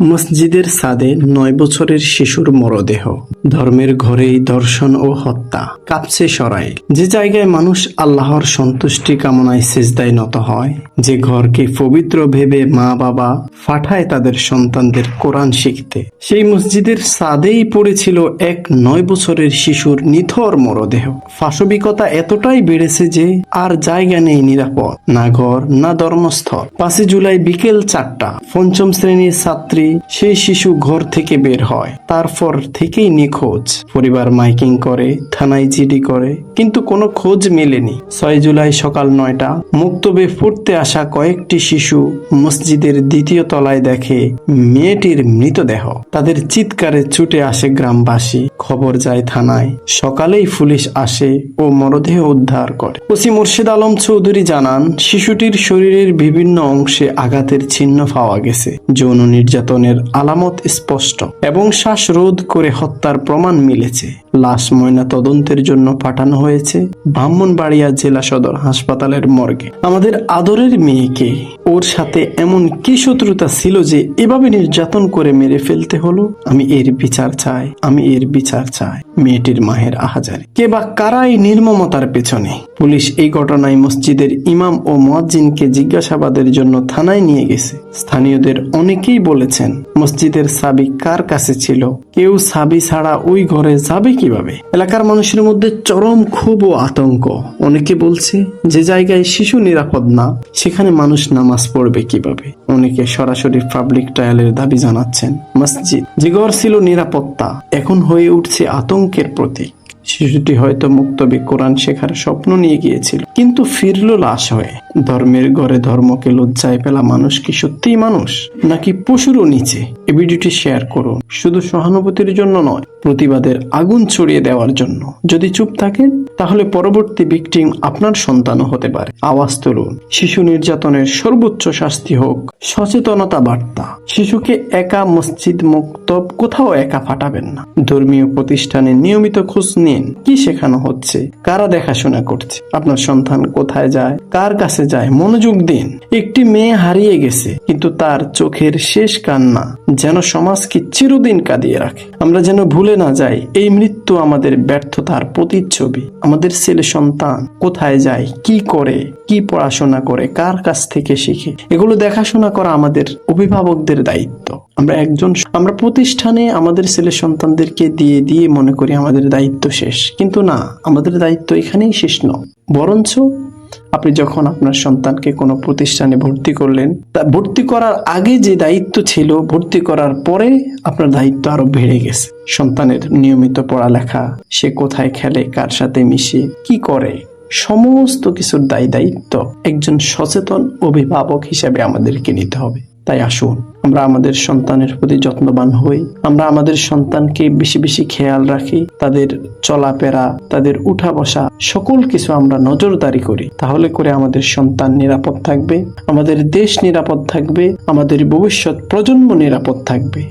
মসজিদের সাদে নয় বছরের শিশুর মরদেহ। ধর্মের ঘরেই দর্শন ও হত্যা। কাঁপছে সরাই। যে জায়গায় মানুষ আল্লাহর সন্তুষ্টি কামনায় সেজদায় নত হয়, যে ঘরকে পবিত্র ভেবে মা বাবা ফাঠায় তাদের সন্তানদের কোরআন শিখতে, সেই মসজিদের সাদেই পড়েছিল এক নয় বছরের শিশুর নিথর মরদেহ। ফাসবিকতা এতটাই বেড়েছে যে আর জায়গা নেই নিরাপদ, না ঘর, না ধর্মস্থল। পাঁচই জুলাই বিকেল চারটা, পঞ্চম শ্রেণির ছাত্রী সেই শিশু ঘর থেকে বের হয়। তারপর থেকেই নিখোঁজ। পরিবার মাইকিং করে, থানায় জিডি করে কিন্তু কোনো খোঁজ মেলেনি। ছয় জুলাই সকাল নয়টা, মুক্তবে পড়তে আসা কয়েকটি শিশু মসজিদের দ্বিতীয় তলায় দেখে মেয়েটির মৃতদেহ। তাদের চিৎকারে ছুটে আসে গ্রামবাসী। খবর যায় থানায়। সকালেই পুলিশ আসে ও মরদেহ উদ্ধার করে। ওসি মুর্শিদ আলম চৌধুরী জানান, শিশুটির শরীরের বিভিন্ন অংশে আঘাতের চিহ্ন পাওয়া গেছে। যৌন নির্যাতনের আলামত স্পষ্ট এবং শ্বাসরোধ করে হত্যার প্রমাণ মিলেছে। লাশ ময়না তদন্তের জন্য পাঠানো হয়েছে ব্রাহ্মণবাড়িয়া জেলা সদর হাসপাতালের মর্গে। আমাদের আদরের মেয়েকে, ওর সাথে এমন কি শত্রুতা ছিল যে এভাবে নির্যাতন করে মেরে ফেলতে হলো? আমি এর বিচার চাই, আমি এর বিচার চাই, মেয়েটির মাহের আহাজারে। কে বা কারাই নির্মমতার পেছনে? পুলিশ এই ঘটনায় মসজিদের ইমাম ও মুয়াজ্জিনকে জিজ্ঞাসাবাদের জন্য থানায় নিয়ে গেছে। স্থানীয়দের অনেকেই বলেছেন, মসজিদের সাবি কার কাছে ছিল? কেউ সাবি ছাড়া ওই ঘরে যাবে কীভাবে? এলাকার মানুষের মধ্যে চরম ও আতঙ্ক। অনেকে বলছে যে জায়গায় শিশু নিরাপদ না, সেখানে মানুষ নামাজ পড়বে কীভাবে? অনেকে সরাসরি পাবলিক ট্রায়ালের দাবি জানাচ্ছেন, মসজিদ যে গড় ছিল নিরাপত্তা, এখন হয়ে উঠছে আতঙ্কের প্রতীক। শিশুটি হয়তো মুক্তবে কোরআন শেখার স্বপ্ন নিয়ে গিয়েছিল, কিন্তু ফিরল লাশ হয়ে। ধর্মের ঘরে ধর্মকে লজ্জায় পেলা মানুষ কি সত্যিই মানুষ? নাকি পশুরও নিচে? এই ভিডিওটি শেয়ার করুন। শুধু সহানুভূতির জন্য নয়, প্রতিবাদের আগুন ছড়িয়ে দেওয়ার জন্য। যদি চুপ থাকেন, তাহলে পরবর্তী ভিকটিম আপনার সন্তানও হতে পারে। আওয়াজ তুলুন। শিশু নির্যাতনের সর্বোচ্চ শাস্তি হোক সচেতনতা বার্তা। শিশুকে একা মসজিদ মুক্তব কোথাও একা ফাটাবেন না। ধর্মীয় প্রতিষ্ঠানে নিয়মিত খোঁজ নিন, কি শেখানো হচ্ছে, কারা দেখাশোনা করছে, আপনার সন্তান কোথায় যায়, কার কাছে যায়। মনোযোগ দিন। একটি মেয়ে হারিয়ে গেছে, কিন্তু তার চোখের শেষ কান্না যেন সমাজকে চিরদিন কাঁদিয়ে রাখে। আমরা যেন ভুলে না যাই, এই মৃত্যু আমাদের ব্যর্থতার প্রতিচ্ছবি। আমাদের ছেলে সন্তান কোথায় যায়, কি করে, কি পড়াশোনা করে, কার কাছ থেকে শিখে? এগুলো দেখাশোনা করা আমাদের অভিভাবকদের দায়িত্ব। আমরা একজন আমরা প্রতিষ্ঠানে আমাদের ছেলে সন্তানদেরকে দিয়ে দিয়ে মনে করি আমাদের দায়িত্ব শেষ। কিন্তু না, আমাদের দায়িত্ব এখানেই শেষ নয়। বরঞ্চ আপনি যখন আপনার সন্তানকে কোনো প্রতিষ্ঠানে ভর্তি করলেন, তা ভর্তি করার আগে যে দায়িত্ব ছিল, ভর্তি করার পরে আপনার দায়িত্ব আরও বেড়ে গেছে। সন্তানের নিয়মিত পড়ালেখা, সে কোথায় খেলে, কার সাথে মিশে, কি করে, সমস্ত কিছুর দায়ী দায়িত্ব একজন সচেতন অভিভাবক হিসেবে আমাদেরকে নিতে হবে। তাই আসুন, আমরা আমাদের সন্তানের প্রতি যত্নবান হই। আমরা আমাদের সন্তানকে বেশি বেশি খেয়াল রাখি, তাদের চলাফেরা, তাদের উঠা বসা সকল কিছু আমরা নজরদারি করি। তাহলে করে আমাদের সন্তান নিরাপদ থাকবে, আমাদের দেশ নিরাপদ থাকবে, আমাদের ভবিষ্যৎ প্রজন্ম নিরাপদ থাকবে।